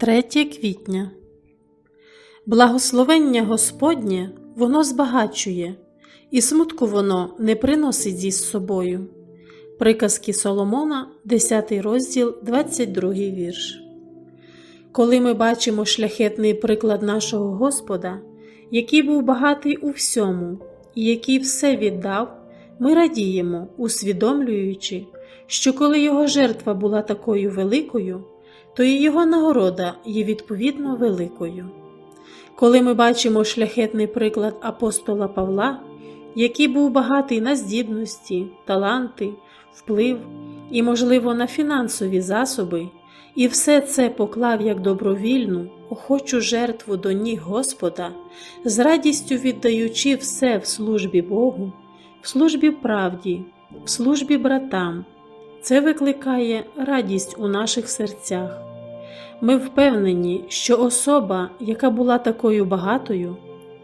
3 квітня. Благословення Господнє воно збагачує, і смутку воно не приносить зі собою. Приказки Соломона, 10 розділ, 22 вірш. Коли ми бачимо шляхетний приклад нашого Господа, який був багатий у всьому і який все віддав, ми радіємо, усвідомлюючи, що коли його жертва була такою великою, то і його нагорода є відповідно великою. Коли ми бачимо шляхетний приклад апостола Павла, який був багатий на здібності, таланти, вплив і, можливо, на фінансові засоби, і все це поклав як добровільну, охочу жертву до ніг Господа, з радістю віддаючи все в службі Богу, в службі правді, в службі братам, це викликає радість у наших серцях. Ми впевнені, що особа, яка була такою багатою,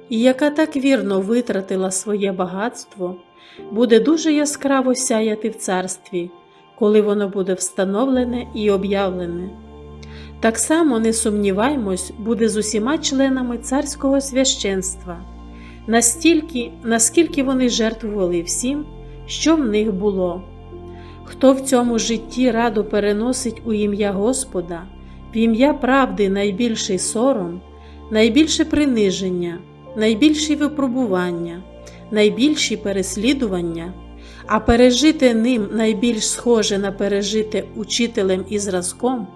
і яка так вірно витратила своє багатство, буде дуже яскраво сяяти в царстві, коли воно буде встановлене і об'явлене. Так само, не сумніваймось, буде з усіма членами царського священства, настільки, наскільки вони жертвували всім, що в них було. Хто в цьому житті радо переносить у ім'я Господа, в ім'я правди найбільший сором, найбільше приниження, найбільші випробування, найбільші переслідування, а пережити ним найбільш схоже на пережите учителем і зразком,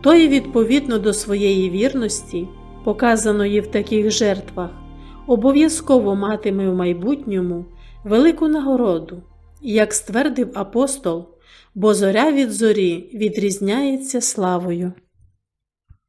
той, відповідно до своєї вірності, показаної в таких жертвах, обов'язково матиме в майбутньому велику нагороду, як ствердив апостол, бо зоря від зорі відрізняється славою.